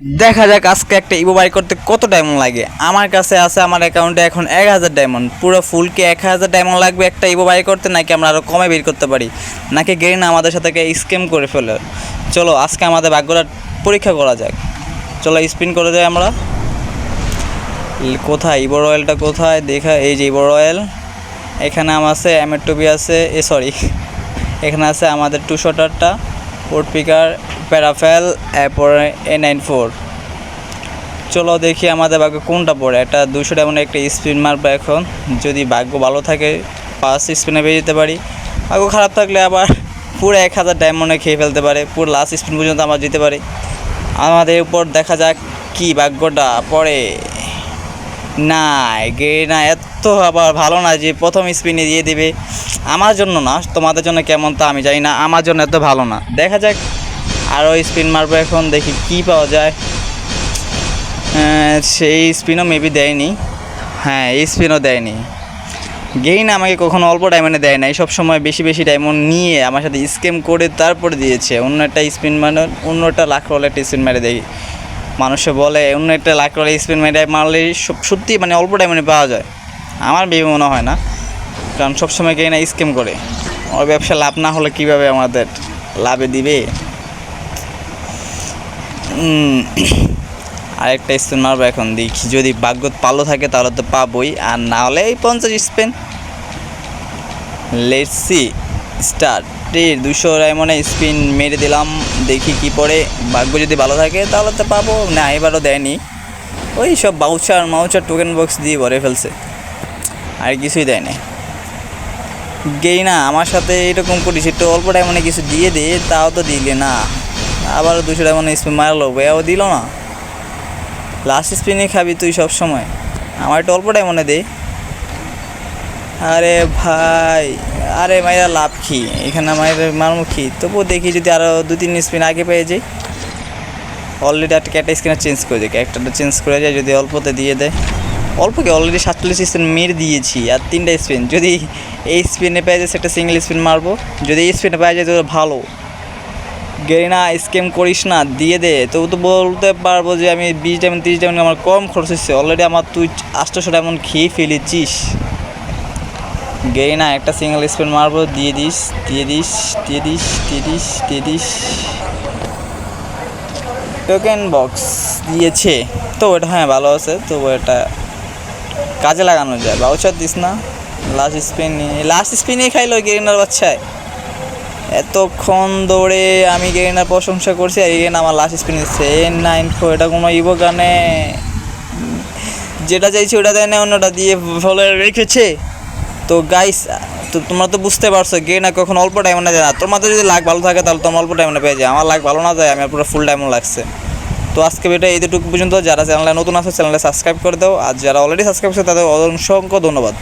দেখা যাক আজকে একটা ইভো বাই করতে কত ডায়মন্ড লাগে। আমার কাছে আছে, আমার অ্যাকাউন্টে এখন এক হাজার ডায়মন্ড পুরো ফুলকে এক হাজার ডায়মন্ড লাগবে একটা ইভো বাই করতে, নাকি আমরা আরও কমে বের করতে পারি? নাকি গেরিনা আমাদের সাথে স্ক্যাম করে ফেলে? চলো, আজকে আমাদের ভাগ্যটা পরীক্ষা করা যাক। চলো স্পিন করে যাই আমরা। কোথায়? ইভো রয়েলটা কোথায়? দেখা, এই যে ইভো রয়েল এখানে আমার আছে এমের টুবি আছে, এ সরি এখানে আছে আমাদের টু শটারটা পোর্ট পিকার প্যারাফেল, এরপরে এ নাইন ফোর চলো দেখি আমাদের ভাগ্য কোনটা পড়ে। একটা দুশো ডায়মন্ড একটা স্পিন মারবো এখন। যদি ভাগ্য ভালো থাকে পাঁচ স্পিনে বেরিয়ে যেতে পারি। ভাগ্য খারাপ থাকলে আবার পুরো এক হাজার ডায়মন্ডে খেয়ে ফেলতে পারে। পুরো লাস্ট স্পিন পর্যন্ত আমরা যেতে পারি। আমাদের উপর দেখা যাক কি ভাগ্যটা পড়ে। না গে না, এত আবার ভালো না যে প্রথম স্পিনে দিয়ে দিবে। আমার জন্য না, তোমাদের জন্য কেমন তা আমি জানি না। আমার জন্য এত ভালো না। দেখা যাক আরও স্পিন মারবো এখন, দেখি কি পাওয়া যায়। সেই স্পিনও মেবি দেয়নি। হ্যাঁ এই স্পিনও দেয়নি। গেইন আমাকে কখনো অল্প ডায়মন্ডে দেয় নাই সব সময় বেশি বেশি ডায়মন্ড নিয়ে আমার সাথে স্কেম করে তারপরে দিয়েছে। অন্য একটা স্পিন মানে অন্য একটা লাখ রোল একটা স্পিন মেরে দেয় মানুষে বলে, অন্য একটা লাখ রোল স্পিন মেরে মারলে সত্যি মানে অল্প ডায়মন্ডে পাওয়া যায়। আমার বেবি মনে হয় না, কারণ সবসময় গেইনা স্কেম করে। ওর ব্যবসা লাভ না হলে কীভাবে আমাদের লাভে দিবে? আরেকটা স্পিন মারবো এখন, দেখি যদি ভাগ্য ভালো থাকে তাহলে তো পাবোই, আর না হলে এই পঞ্চাশ স্পেন। লেটসি সি স্টার্ট দুশো ডায়মন্ডে স্পিন মেরে দিলাম, দেখি কি পড়ে। ভাগ্য যদি ভালো থাকে তাহলে তো পাবো, না, এবারও দেয়নি। ওই সব বাউচার মাউচার টোকেন বক্স দিয়ে ভরে ফেলছে। আর কিছুই দেয় না গেই না, আমার সাথে এরকম করিস, একটু অল্প ডায়মন্ডে কিছু দিয়ে দে, তাও তো দিলে না। আবার দুশো ডায়মন্ডে স্পিন মারলো, বেয়াও দিল না। লাস্ট স্পিনে খাবি তুই সব সময় আমার একটু অল্পটাই মনে দে আরে ভাই, আরে মাইরা লাভ কি? এখানে মায়ের মারমুখী তবুও দেখি যদি আরও দু তিন স্পিন আগে পেয়ে যাই। অলরেডি একটা ক্যাটা স্ক্রিনে চেঞ্জ করে দেয় একটা চেঞ্জ করে যায়, যদি অল্পতে দিয়ে দেয়। অল্প কি? অলরেডি সাতচল্লিশ স্পিন মেরে দিয়েছি, আর তিনটা স্পিন যদি এই স্পিনে পেয়ে যায় সেটা সিঙ্গেল স্পিন মারবো। যদি এই স্পিনে পেয়ে যায় তো ভালো। গেরিনা স্কেম করিস না, দিয়ে দে। তবু তো বলতে পারব যে আমি বিশ ডায়মন্ড তিরিশ ডায়মন্ড আমার কম খরচ হচ্ছে অলরেডি আমার তুই আটশোশো ডায়মন্ড খেয়ে ফেলেছিস। গেরিনা, একটা সিঙ্গেল স্পিন মারবো, দিয়ে দিস দিয়ে দিস দিয়ে দিস দিয়ে দিস দিয়ে দিস। টোকেন বক্স দিয়েছে। তো ওটা হ্যাঁ ভালো আছে। তো এটা কাজে লাগানো যায়। বাউচার দিস না। লাস্ট স্পিন লাস্ট স্পিনে খাইলো গেরিনার বাচ্চায়। এতক্ষণ দৌড়ে আমি গেরিনার প্রশংসা করছি আর গেরিনা আমার লাস্ট স্পিন দিচ্ছে এন নাইন ফোর এটা কোনো ইভো গানে। যেটা চাইছি ওটা দেয় না অন্যটা দিয়ে ফলে রেখেছে। তো গাইস তো তোমরা তো বুঝতে পারছ গে না কখন অল্প ডায়মন্ডে যায় না। তোমাদের যদি লাখ ভালো থাকে, তাহলে তোমার অল্প ডায়মন্ডে পেয়ে যায়। আমার লাখ ভালো না যায়, আমার পুরো ফুল টাইমও লাগছে। তো আজকে এটা এইটুকু পর্যন্ত। যারা চ্যানেলে নতুন আছে চ্যানেলে সাবস্ক্রাইব করে দাও। আর যারা অলরেডি সাবস্ক্রাইব করছে, তাদের অসংখ্য ধন্যবাদ।